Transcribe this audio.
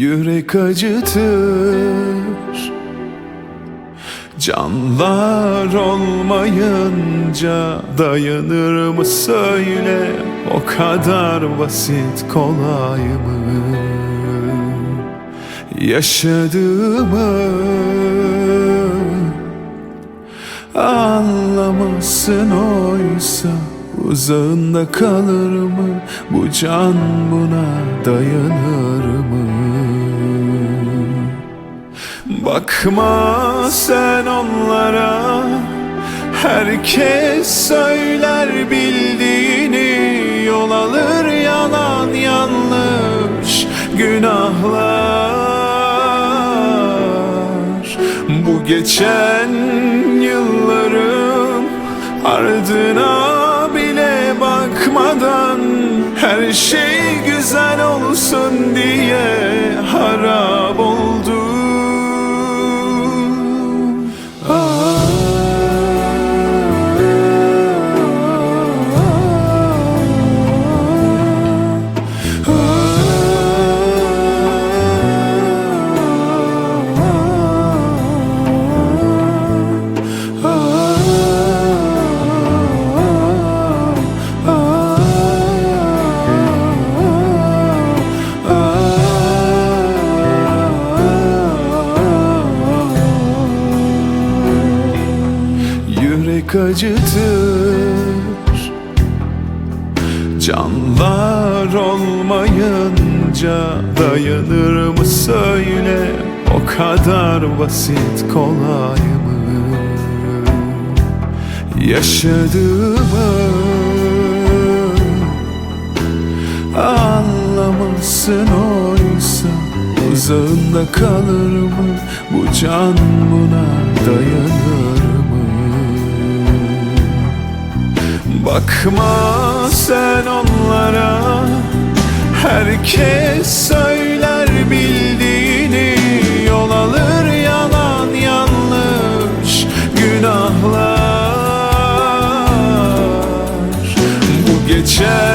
Yürek acıtır. Canlar olmayınca dayanır mı söyle? O kadar basit kolay mı? Yaşadığımı Anlamazsın oysa Uzağında kalır mı? Bu can buna dayanır Bakma sen onlara. Herkes söyler bildiğini. Yol alır yalan yanlış günahlar. Bu geçen yıllarım Ardına bile bakmadan Her şey güzel olsun diye Yürek acıtır. Canlar olmayınca dayanır mı söyle? O kadar basit kolay mı? Yaşadığımı Anlamazsın oysa Uzağında kalır mı? Bu can buna dayanır Bakma sen onlara. Herkes söyler bildiğini. Yol alır yalan yanlış günahlar. Bu geçer.